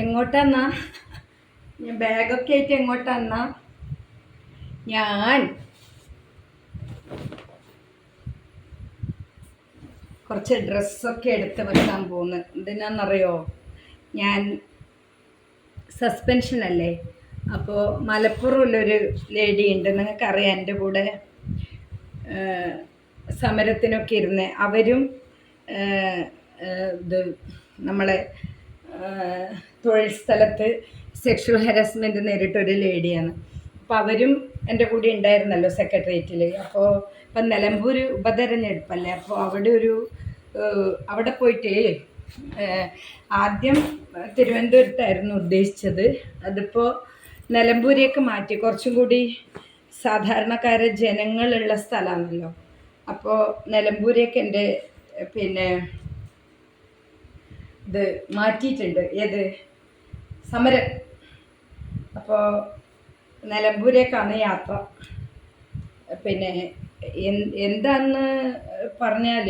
എങ്ങോട്ടാന്നാ? ഞാൻ ബാഗൊക്കെ ആയിട്ട് എങ്ങോട്ടെന്നാ? ഞാൻ കുറച്ച് ഡ്രസ്സൊക്കെ എടുത്ത് വെക്കാൻ പോകുന്നു എന്തിനാണെന്നറിയോ ഞാൻ സസ്പെൻഷനല്ലേ? അപ്പോൾ മലപ്പുറമുള്ളൊരു ലേഡി ഉണ്ട് നിങ്ങൾക്കറിയാം എന്റെ കൂടെ സമരത്തിനൊക്കെ ഇരുന്ന്. അവരും ഇത് നമ്മളെ തൊഴിൽ സ്ഥലത്ത് സെക്ഷൽ ഹരാസ്മെന്റ് നേരിട്ടൊരു ലേഡിയാണ് അപ്പോൾ അവരും എന്റെ കൂടെ ഉണ്ടായിരുന്നല്ലോ സെക്രട്ടേറിയറ്റിൽ അപ്പോൾ ഇപ്പം നിലമ്പൂർ ഉപതെരഞ്ഞെടുപ്പല്ലേ? അപ്പോൾ അവിടെ ഒരു അവിടെ പോയിട്ട് ആദ്യം തിരുവനന്തപുരത്തായിരുന്നു ഉദ്ദേശിച്ചത്. അതിപ്പോൾ നിലമ്പൂരേക്ക് മാറ്റി. കുറച്ചും കൂടി സാധാരണക്കാരെ ജനങ്ങളുള്ള സ്ഥലമാണല്ലോ. അപ്പോൾ നിലമ്പൂരേക്ക് എന്റെ പിന്നെ ഇത് മാറ്റിയിട്ടുണ്ട്. ഏത്? സമരം. അപ്പോൾ നിലമ്പൂരേക്കാണ് യാത്ര. പിന്നെ എന്താന്ന് പറഞ്ഞാൽ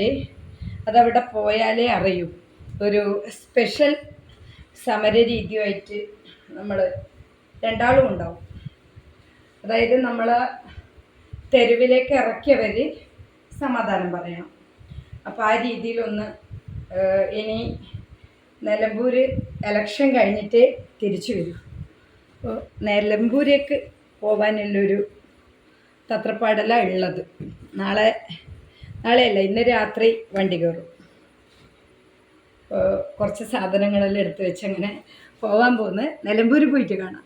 അതവിടെ പോയാലേ അറിയൂ. ഒരു സ്പെഷ്യൽ സമര രീതിയുമായിട്ട് നമ്മൾ രണ്ടാളും ഉണ്ടാവും. അതായത് നമ്മൾ തെരുവിലേക്ക് ഇറക്കിയവർ സമാധാനം പറയണം. അപ്പോൾ ആ രീതിയിലൊന്ന് ഇനി നിലമ്പൂർ ഇലക്ഷൻ കഴിഞ്ഞിട്ട് തിരിച്ചു വരും. അപ്പോൾ നിലമ്പൂരേക്ക് പോകാനുള്ളൊരു തത്രപ്പാടല്ല ഉള്ളത്. നാളെ നാളെയല്ല ഇന്ന് രാത്രി വണ്ടി കയറും. കുറച്ച് സാധനങ്ങളെല്ലാം എടുത്ത് വെച്ച് അങ്ങനെ പോകാൻ പോകുന്നത് നിലമ്പൂർ പോയിട്ട് കാണാം.